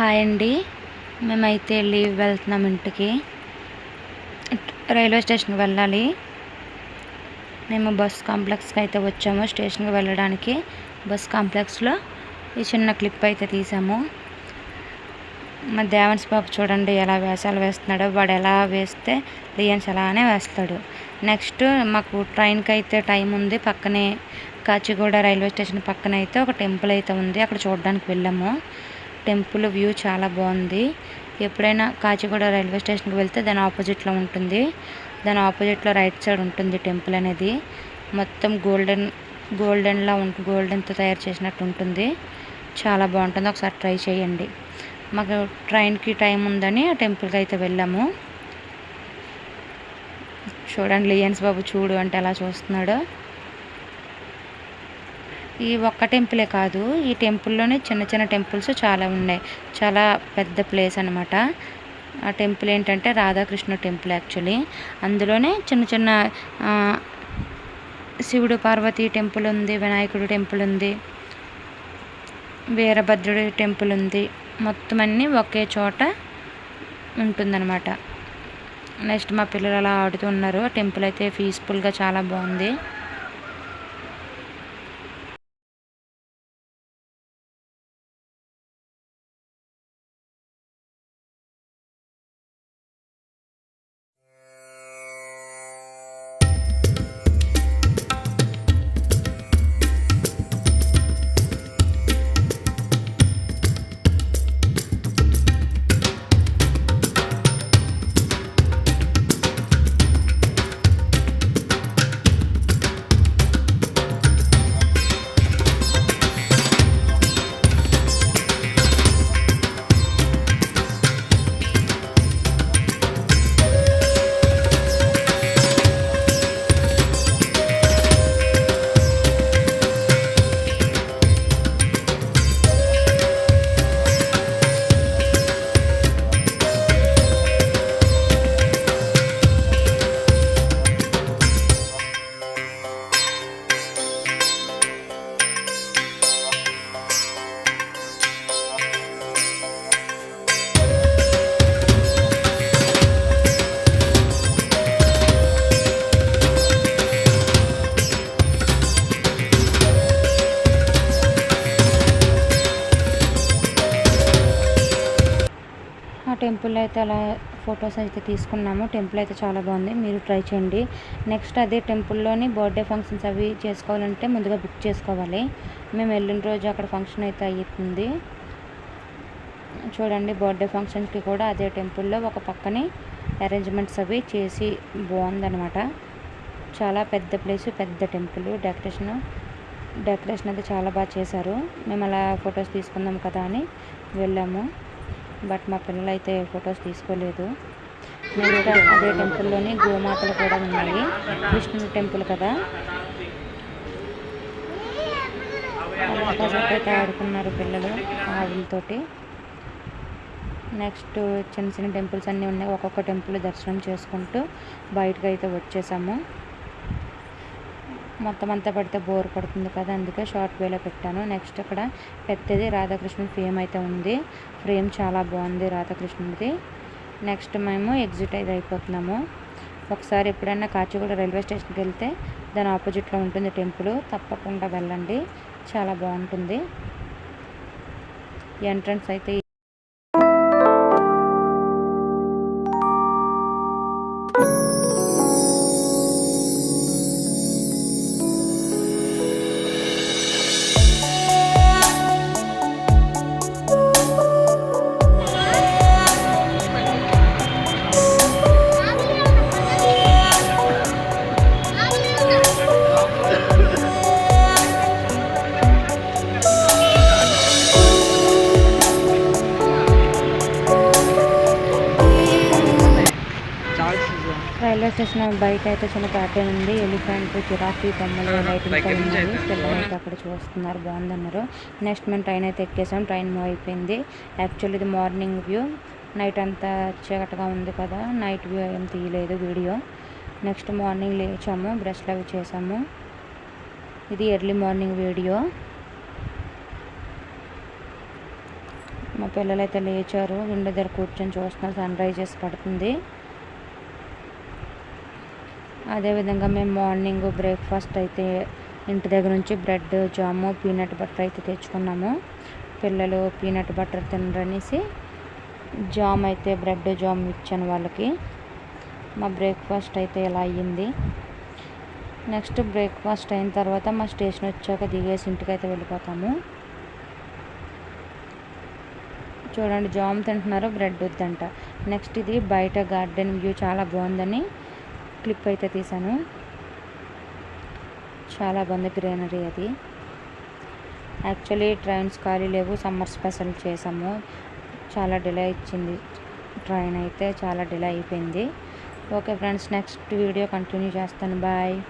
Hi అండి. మేమైతే leave వెళ్తున్నాం ఇంటికి. రైల్వే స్టేషన్కి వెళ్ళాలి. మేము బస్ కాంప్లెక్స్కి అయితే వచ్చాము స్టేషన్కి వెళ్ళడానికి. బస్ కాంప్లెక్స్లో ఈ చిన్న క్లిప్ అయితే తీసాము. మా దేవన్స్ బాబు చూడండి ఎలా వేషాలు వేస్తున్నాడో వాడు ఎలా వేస్తే లియన్స్ అలానే వేస్తాడు. నెక్స్ట్ మాకు ట్రైన్కి అయితే టైం ఉంది. పక్కనే కాచిగూడ రైల్వే స్టేషన్ పక్కన అయితే ఒక టెంపుల్ అయితే ఉంది. అక్కడ చూడడానికి వెళ్ళాము. టెంపుల్ వ్యూ చాలా బాగుంది. ఎప్పుడైనా కాచిగూడ రైల్వే స్టేషన్కి వెళ్తే దాని ఆపోజిట్లో ఉంటుంది. దాని ఆపోజిట్లో రైట్ సైడ్ ఉంటుంది టెంపుల్ అనేది. మొత్తం గోల్డెన్ గోల్డెన్లా ఉంటుంది గోల్డెన్తో తయారు చేసినట్టు ఉంటుంది. చాలా బాగుంటుంది. ఒకసారి ట్రై చేయండి. మాకు ట్రైన్కి టైం ఉందని ఆ టెంపుల్కి అయితే వెళ్ళాము. చూడండి లియన్స్ బాబు చూడు అంటే ఎలా చూస్తున్నాడో. ఈ ఒక్క టెంపులే కాదు ఈ టెంపుల్లోనే చిన్న చిన్న టెంపుల్స్ చాలా ఉన్నాయి. చాలా పెద్ద ప్లేస్ అనమాట ఆ టెంపుల్ ఏంటంటే రాధాకృష్ణ టెంపుల్ యాక్చువల్లీ. అందులోనే చిన్న చిన్న శివుడు పార్వతి టెంపుల్ ఉంది వినాయకుడు టెంపుల్ ఉంది వీరభద్రుడి టెంపుల్ ఉంది. మొత్తం అన్నీ ఒకే చోట ఉంటుందన్నమాట. నెక్స్ట్ మా పిల్లలు అలా ఆడుతున్నారు టెంపుల్ అయితే పీస్ఫుల్గా చాలా బాగుంది. టెంపుల్ అయితే అలా ఫొటోస్ అయితే తీసుకున్నాము. టెంపుల్ అయితే చాలా బాగుంది. మీరు ట్రై చేయండి. నెక్స్ట్ అదే టెంపుల్లోని బర్త్డే ఫంక్షన్స్ అవి చేసుకోవాలంటే ముందుగా బుక్ చేసుకోవాలి. మేము వెళ్ళిన రోజు అక్కడ ఫంక్షన్ అయితే అవుతుంది చూడండి బర్త్డే ఫంక్షన్స్కి కూడా అదే టెంపుల్లో ఒక పక్కనే అరేంజ్మెంట్స్ అవి చేసి బాగుందనమాట చాలా పెద్ద ప్లేస్ పెద్ద టెంపుల్ డెకరేషన్. డెకరేషన్ అయితే చాలా బాగా చేశారు. మేము అలా ఫొటోస్ తీసుకుందాం కదా అని వెళ్ళాము. బట్ మా పిల్లలు అయితే ఫొటోస్ తీసుకోలేదు. నెక్స్ట్ అదే టెంపుల్లోని గోమాతలు కూడా ఉన్నాయి. కృష్ణుడి టెంపుల్ కదా. కాసేపు అయితే ఆడుకున్నారు పిల్లలు ఆవులతోటి నెక్స్ట్ చిన్న చిన్న టెంపుల్స్ అన్నీ ఉన్నాయి. ఒక్కొక్క టెంపుల్ దర్శనం చేసుకుంటూ బయటకు అయితే వచ్చేసాము. మొత్తం అంతా పడితే బోర్ పడుతుంది కదా అందుకే షార్ట్ వేలో పెట్టాను. నెక్స్ట్ అక్కడ పెద్దది రాధాకృష్ణ ఫ్రేమ్ అయితే ఉంది. ఫ్రేమ్ చాలా బాగుంది రాధాకృష్ణుడిది నెక్స్ట్ మేము ఎగ్జిట్ అయితే అయిపోతున్నాము. ఒకసారి ఎప్పుడైనా కాచిగూడ రైల్వే స్టేషన్కి వెళ్తే దాని ఆపోజిట్లో ఉంటుంది టెంపుల్. తప్పకుండా వెళ్ళండి. చాలా బాగుంటుంది. ఎంట్రన్స్ అయితే స్టేషన్ బయట అయితే చిన్న ప్యాటర్న్ ఉంది. ఎలిఫెంట్ జిరాఫీ బొమ్మలు లైటింగ్ ఉన్నాయి. పిల్లలు అయితే అక్కడ చూస్తున్నారు. బాగుందన్నారు. నెక్స్ట్ మేము ట్రైన్ అయితే ఎక్కేసాం. ట్రైన్ మూవ్ అయిపోయింది. యాక్చువల్లీ ఇది మార్నింగ్ వ్యూ. నైట్ అంతా చీకటిగా ఉంది కదా. నైట్ వ్యూ ఏం తీయలేదు వీడియో. Next morning లేచాము. బ్రష్లు అవి చేసాము. ఇది ఎర్లీ మార్నింగ్ వీడియో. మా పిల్లలు అయితే లేచారు. విండో దగ్గర కూర్చొని చూస్తున్నారు. సన్ రైజెస్ పడుతుంది. అదేవిధంగా మేము మార్నింగ్ బ్రేక్ఫాస్ట్ అయితే ఇంటి దగ్గర నుంచి బ్రెడ్ జాము పీనట్ బటర్ అయితే తెచ్చుకున్నాము. పిల్లలు పీనట్ బటర్ తినరనేసి జామ్ అయితే బ్రెడ్ జామ్ ఇచ్చాను వాళ్ళకి. మా బ్రేక్ఫాస్ట్ అయితే ఇలా అయ్యింది. నెక్స్ట్ బ్రేక్ఫాస్ట్ అయిన తర్వాత మా స్టేషన్ వచ్చాక దిగేసి ఇంటికి అయితే వెళ్ళిపోతాము. చూడండి జామ్ తింటున్నారు బ్రెడ్ వద్దంట. నెక్స్ట్ ఇది బయట గార్డెన్ వ్యూ చాలా బాగుందని క్లిప్ అయితే తీసాను చాలా బాగుంది గ్రీనరీ అది. యాక్చువల్లీ ట్రైన్స్ ఖాళీ లేవు సమ్మర్ స్పెషల్ చేసాము. చాలా డిలే ఇచ్చింది. ట్రైన్ అయితే చాలా డిలే అయిపోయింది. Okay friends next video continue చేస్తాను. బాయ్.